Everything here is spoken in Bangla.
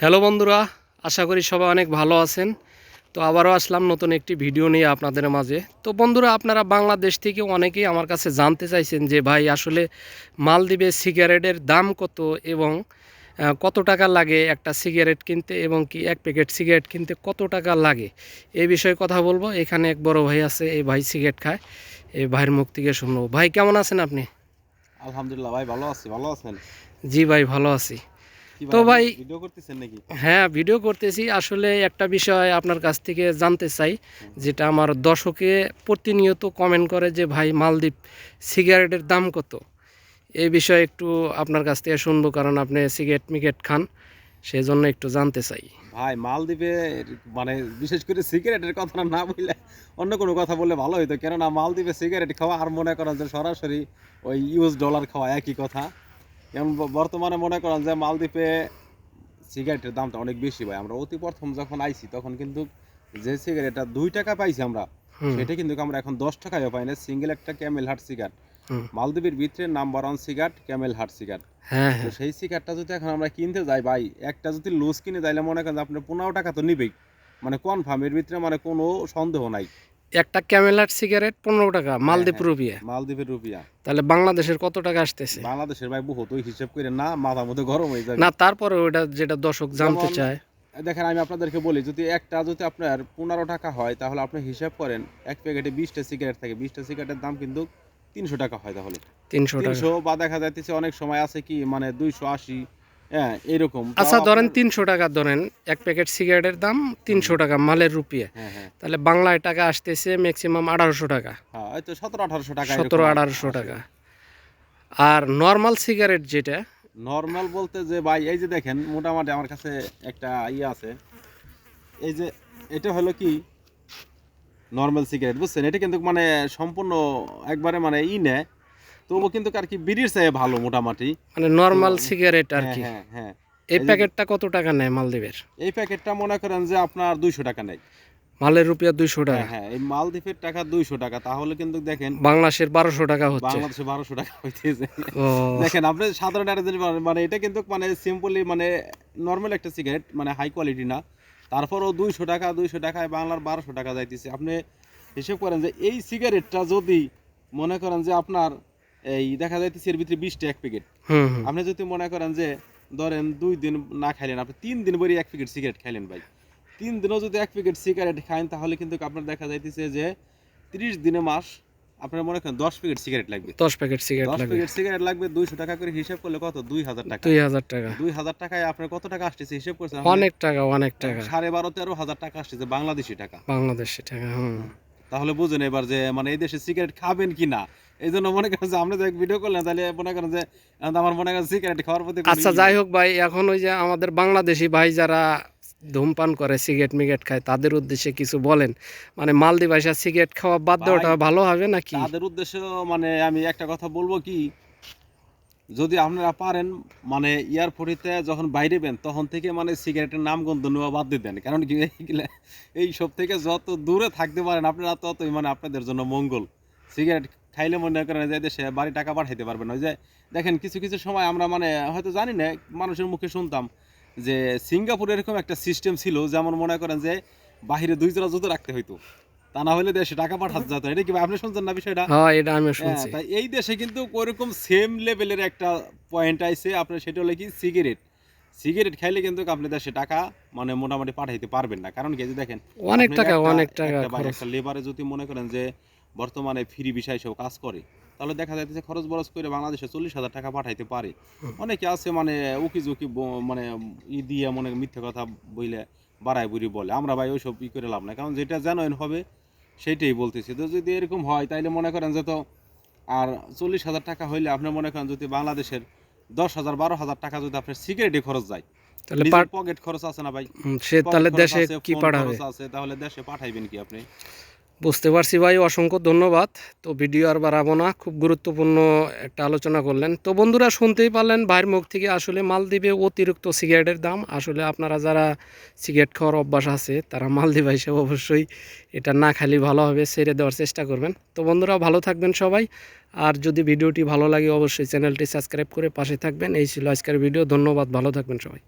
হ্যালো বন্ধুরা আশা করি সবাই অনেক ভালো আছেন। তো আবারও আসলাম নতুন একটি ভিডিও নিয়ে আপনাদের মাঝে। তো বন্ধুরা আপনারা বাংলাদেশ থেকে অনেকেই আমার কাছে জানতে চাইছেন যে ভাই আসলে মালদ্বীপের সিগারেটের দাম কত এবং কত টাকা লাগে একটা সিগারেট কিনতে এবং কি এক প্যাকেট সিগারেট কিনতে কত টাকা লাগে? এই বিষয়ে কথা বলব। এখানে এক বড় ভাই আছে এই ভাই সিগারেট খায়। এই ভাইয়ের মুখ থেকে শুনব। ভাই কেমন আছেন আপনি? আলহামদুলিল্লাহ ভাই ভালো আছি। ভালো আছেন? জি ভাই ভালো আছি। তো ভাই- ভিডিও করতেছেন নাকি? হ্যাঁ ভিডিও করতেছি। আসলে একটা বিষয় আপনার কাছ থেকে জানতে চাই যেটা আমার দর্শকে প্রতিনিয়ত কমেন্ট করে যে ভাই মালদ্বীপ সিগারেটের দাম কত? এই বিষয়ে একটু আপনার কাছ থেকে শুনব কারণ আপনি সিগারেট মিগেট খান সেই জন্য একটু জানতে চাই। ভাই মালদ্বীপে মানে বিশেষ করে সিগারেটের কথা না বললে অন্য কোনো কথা বললে ভালো হইতো। কেননা মালদ্বীপে সিগারেট খাওয়া আর মনে করেন যে সরাসরি ওই ইউএস ডলার খাওয়া একই কথা। যেমন বর্তমানে মনে করেন যে মালদ্বীপে সিগারেটের দামটা অনেক বেশি ভাই। আমরা অতি প্রথম যখন আইছি তখন কিন্তু যে সিগারেটটা দুই টাকা পাইছি আমরা সেটা কিন্তু আমরা এখন দশ টাকায়ও পাই না সিঙ্গেল একটা ক্যামেল হার্ট সিগারেট হুম। মালদ্বীপের ভিতরে number one cigarette Camel heart cigarette হ্যাঁ তো হ্যাঁ। সেই সিগারটা যদি এখন আমরা কিনতে যাই ভাই একটা যদি লুজ কিনে যাইলে মনে করেন আপনার পনেরো টাকা তো নিবেই। মানে কনফার্ম এর ভিতরে মানে কোনো সন্দেহ নাই। একটা ক্যামেলার সিগারেট পনেরো টাকা মালদ্বীপ হ্যাঁ। রুপিয়া। মালদ্বীপের রুপিয়া। তাহলে বাংলাদেশের কত টাকা আসতেছে? বাংলাদেশের ভাই বহুত ওই হিসেব করে না মাথা মধ্যে গরম হয়ে যাবে। না তারপরে ওটা যেটা দর্শক জানতে চায়। দেখেন আমি আপনাদেরকে বলি যদি একটা যদি আপনার পনেরো টাকা হয় তাহলে আপনি হিসাব করেন এক প্যাকেটে বিশটা সিগারেট থাকে। বিশটা সিগারেটের দাম কিন্তু তিনশো টাকা হয় তাহলে। তিনশো টাকা। তিনশো বা দেখা যাইতেছে অনেক সময় আছে কি মানে দুইশো আশি হ্যাঁ এরকম। আচ্ছা ধরেন তিনশো টাকা ধরেন এক প্যাকেট সিগারেটের দাম তিনশো টাকা মালের রুপিয়া। হ্যাঁ হ্যাঁ। তাহলে বাংলায় টাকা আসতেছে ম্যাক্সিমাম আঠারোশো টাকা। হ্যাঁ সতেরো আঠারোশো টাকা সতেরো আঠারোশো টাকা। আর নর্মাল সিগারেট যেটা নর্মাল বলতে যে ভাই এই যে দেখেন মোটামুটি আমার কাছে একটা ইয়ে আছে। এই যে এটা হলো কি? নর্মাল সিগারেট বুঝছেন? এটা কিন্তু মানে সম্পূর্ণ একবারে মানে ই নেয়। তবু কিন্তু আর কি বিড়ির চেয়ে ভালো মোটামুটি। মানে নর্মাল সিগারেট আর হ্যাঁ কি। হ্যাঁ হ্যাঁ। এই প্যাকেটটা কত টাকা নেয় মালদ্বীপের? এই প্যাকেটটা মনে করেন যে আপনার দুইশো টাকা নেয়। মালের রুপিয়া দুইশো হ্যাঁ টাকা। হ্যাঁ এই মালদ্বীপের টাকা দুইশো টাকা। তাহলে কিন্তু দেখেন বাংলাদেশের বারোশো টাকা হচ্ছে। বাংলাদেশে বারোশো টাকা হইতেছে। দেখেন আপনি সাধারণ একটা জিনিস মানে এটা কিন্তু মানে সিম্পলি মানে নর্মাল একটা সিগারেট মানে হাই কোয়ালিটি না। তারপরও দুইশো টাকা দুইশো টাকায় বাংলার বারোশো টাকা যাইতেছে। আপনি হিসেব করেন যে এই সিগারেটটা যদি মনে করেন যে আপনার এই দেখা যাইতেছে এর ভিতরে বিশটা এক প্যাকেট আপনি যদি মনে করেন যে ধরেন দুই দিন না খাইলেন আপনি তিন দিন পরে এক প্যাকেট সিগারেট খাইলেন ভাই। তিন দিনও যদি এক প্যাকেট সিগারেট খান তাহলে কিন্তু আপনার দেখা যাইতেছে যে তিরিশ দিনে মাস আপনার মনে করেন দশ প্যাকেট সিগারেট লাগবে। দশ প্যাকেট সিগারেট দশ প্যাকেট সিগারেট লাগবে দুইশো টাকা করে হিসাব করলে কত? দুই হাজার টাকা। দুই হাজার টাকা। দুই হাজার টাকায় আপনার কত টাকা আসতেছে হিসাব করছেন? অনেক টাকা অনেক টাকা। সাড়ে বারো তেরো হাজার টাকা আসতেছে বাংলাদেশি টাকা। বাংলাদেশে টাকা তাহলে বুঝুন এবার যে মানে এই দেশে সিগারেট খাবেন কি না এই জন্য মনে করেন যে আপনি তো ভিডিও করলেন তাহলে মনে করেন যে আমার মনে করেন সিগারেট খাওয়ার প্রতি আচ্ছা যাই হোক ভাই এখন ওই যে আমাদের বাংলাদেশি ভাই যারা ধূমপান করে সিগারেট মিগারেট খায় তাদের উদ্দেশ্যে কিছু বলেন। মানে মালদ্বীপ আসা সিগারেট খাওয়া বাদ দেওয়াটা ভালো হবে নাকি? তাদের উদ্দেশ্য মানে আমি একটা কথা বলব কি যদি আপনারা পারেন মানে এয়ারপোর্টে যখন বাইরে বেন তখন থেকে মানে সিগারেটের নাম গন্ধ নেওয়া বাদ দিয়ে দেন। কারণ কি এই সব থেকে যত দূরে থাকতে পারেন আপনারা ততই মানে আপনাদের জন্য মঙ্গল। সিগারেট খাইলে মনে করেন যে দেশে বাড়ি টাকা পাঠাইতে পারবেন ওই যে দেখেন কিছু কিছু সময় আমরা মানে হয়তো জানি না মানুষের মুখে শুনতাম যে সিঙ্গাপুরে এরকম একটা সিস্টেম ছিল যেমন মনে করেন যে বাহিরে দুই জোড়া জুতো রাখতে হইতো। তা না হলে দেশে টাকা পাঠাতে যেত। এটা কি আপনি শুনছেন না বিষয়টা? হ্যাঁ এটা আমি হ্যাঁ, শুনছি। তাই এই দেশে কিন্তু ওইরকম সেম লেভেলের একটা পয়েন্ট আইছে। আপনার সেটা হলো কি সিগারেট। সিগারেট খাইলে কিন্তু আপনি দেশে টাকা মানে মোটামুটি পাঠাইতে পারবেন না। কারণ কি যে দেখেন অনেক টাকা অনেক টাকা একটা লেবারে যদি মনে করেন যে বর্তমানে ফ্রি বিষয় সব কাজ করে। তাহলে দেখা যাচ্ছে খরচ বরচ করে বাংলাদেশে চল্লিশ হাজার টাকা পাঠাইতে পারে। অনেকে আছে মানে উকি ঝুঁকি মানে ই দিয়ে মনে মিথ্যে কথা বইলে বাড়াই বুড়ি বলে। আমরা ভাই ওইসব ই করে লাভ না কারণ যেটা জেনুইন হবে সেইটাই বলতেছি। তো যদি এরকম হয় তাইলে মনে করেন যে তো আর চল্লিশ হাজার টাকা হইলে আপনি মনে করেন যদি বাংলাদেশের দশ হাজার বারো হাজার টাকা যদি আপনার সিগারেটে খরচ যায় তাহলে পকেট খরচ আছে না ভাই? সে তাহলে দেশে কি পাঠাবে? আছে তাহলে দেশে পাঠাইবেন কি আপনি? বুঝতে পারছি ভাই, অসংখ্য ধন্যবাদ। তো ভিডিও আর বাড়াবো না, খুব গুরুত্বপূর্ণ একটা আলোচনা করলেন। তো বন্ধুরা, শুনতেই পারলেন ভাইয়ের মুখ থেকে আসলে মালদ্বীপে অতিরিক্ত সিগারেটের দাম। আসলে আপনারা যারা সিগারেট খাওয়ার অভ্যাস আছে, তারা মালদ্বীপ হিসেবে অবশ্যই এটা না খালি ভালো হবে, ছেড়ে দেওয়ার চেষ্টা করবেন। তো বন্ধুরা, ভালো থাকবেন সবাই। আর যদি ভিডিওটি ভালো লাগে, অবশ্যই চ্যানেলটি সাবস্ক্রাইব করে পাশে থাকবেন। এই ছিল আজকের ভিডিও, ধন্যবাদ, ভালো থাকবেন সবাই।